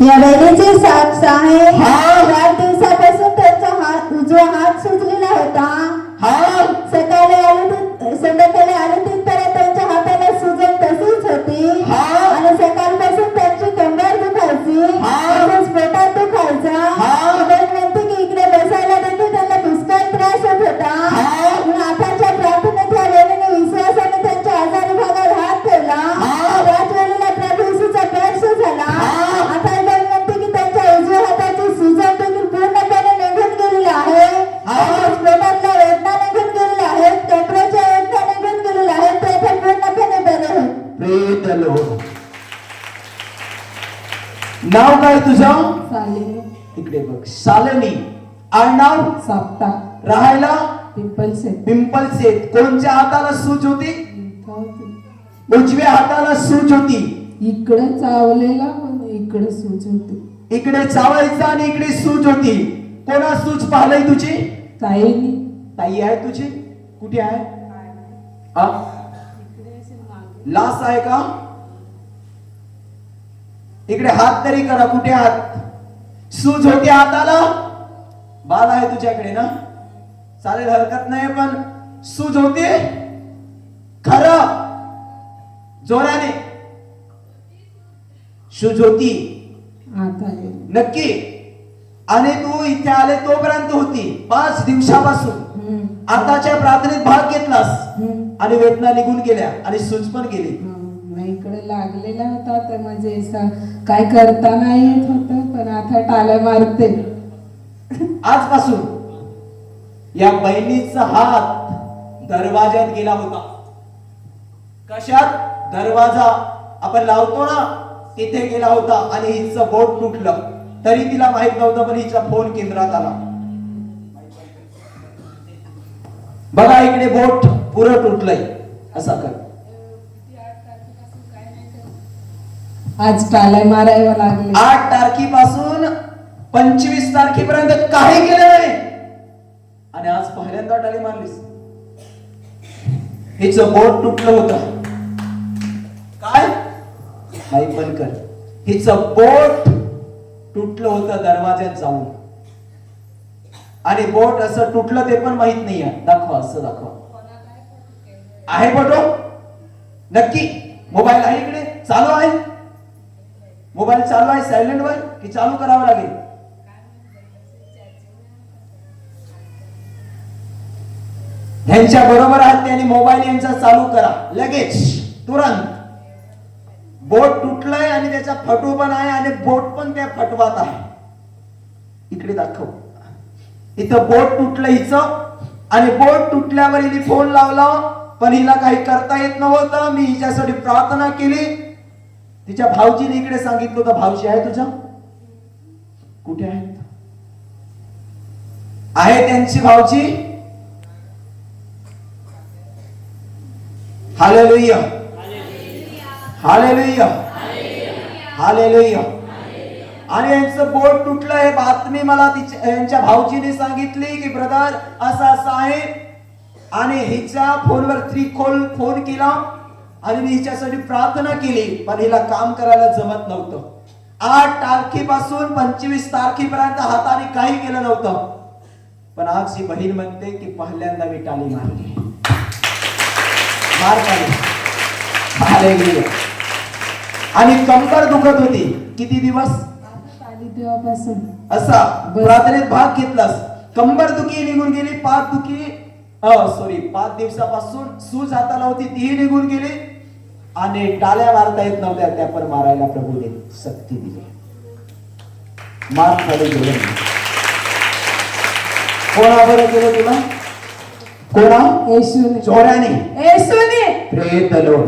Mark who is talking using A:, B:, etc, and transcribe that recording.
A: या बहिणीची साक्ष आहे
B: हा.
A: चार दिवसापासून त्यांचा हात उजवा हात सुजलेला होता.
B: हा.
A: सकाळी आले
B: The Lord. नाव काय तुझं? इकडे बघ. शालिनी आडनाव?
C: साप्ता
B: राहायला?
C: पिंपल से
B: पिंपल से कोणच्या हाताला सूज होती? उजव्या हाताला सूज होती.
C: इकडं चावलेला पण इकडं सूज होती.
B: इकडे चावायचं आणि इकडे सूज होती. कोणा सूज पाहिलंय तुझी?
C: ताईनी.
B: ताई आहे तुझी? कुठे आहे? लास आहे का? इकडे हात तरी करा कुठे हात सूज होते हाताला? बाल आहे तुझ्याकडे ना? चालेल हरकत नाही पण सूज होते? खरं? जोराने. सूज होती. नक्की. आणि तू इथे आले तोपर्यंत होती. पाच दिवसापासून. आताच्या प्रार्थनेत भाग घेतलास. आणि वेदना निघून गेल्या आणि सूज पण गेली.
C: इकडे लागलेला होता तर म्हणजे काय करता नाही येत होत पण आता टाळ्या मारते.
B: आजपासून या बहिणीचा हात दरवाज्यात गेला होता. कशात? दरवाजा आपण लावतो ना तिथे गेला होता आणि हिचं बोट तुटलं. तरी तिला माहीत नव्हतं पण हिचा फोन केंद्रात आला. बघा इकडे बोट. पुरं तुटलंय असा कर.
C: आज टाळ्या मारायला लागले.
B: आठ तारखेपासून पंचवीस तारखेपर्यंत काही केलं नाही. आणि आज पहिल्यांदा टाळी मारलीस. हिचं बोट तुटलं होतं. काय? नाही पण कर. हिचं बोट तुटलं होतं दरवाज्यात जाऊन. आणि बोट असं तुटलं ते पण माहीत नाहीये. दाखवा असं दाखवा. आहे फोटो? नक्की. मोबाईल आहे इकडे? चालू आहे? मोबाईल चालू आहे सायलेंट वर की चालू करावं लागेल? ह्यांच्या बरोबर आहात त्यांनी मोबाईल यांचा चालू करा. लगेच. तुरंत. बोट तुटलंय आणि त्याचा फटू पण आहे आणि बोट पण त्या फटवात आहे. इकडे दाखव. इथं बोट तुटलं हिचं आणि बोट तुटल्यावर हिने फोन लावला. पण हिला काही करता येत नव्हतं. मी हिच्यासाठी प्रार्थना केली. तिच्या भाऊजीने इकडे सांगितलं होतं भाऊजी आहे तुझा? कुठे आहेत आहे त्यांची भाऊजी. हालेलुया. हालेलुया. हालेलुया. आणि यांचं बोट तुटलं हे बातमी मला तिच्या यांच्या भाऊजीने सांगितली की ब्रदर असं असं आहे. आणि हिच्या फोनवर त्रिकोल फोन केला आणि मी हिच्यासाठी प्रार्थना केली पण हिला काम करायला जमत नव्हतं. आठ तारखेपासून पंचवीस तारखेपर्यंत हाताने काही केलं नव्हतं. पण आज ही बहीण म्हणते की पहिल्यांदा मी टाळी मारली. मार. आणि कंबर दुखत होती. किती दिवस? असा. प्रार्थनेत भाग घेतलास. कंबर दुखी निघून गेली पाठ दुखी. सॉरी पाच दिवसापासून सूज हाताला होती तीही निघून गेली. आणि टाळ्या मारता येत नव्हत्या त्या पण मारायला प्रभूने शक्ती दिली. मार खाली गेले तुला? कोणा?
C: येशूने.
B: चोऱ्याने
C: येशूने.
B: प्रेत लोक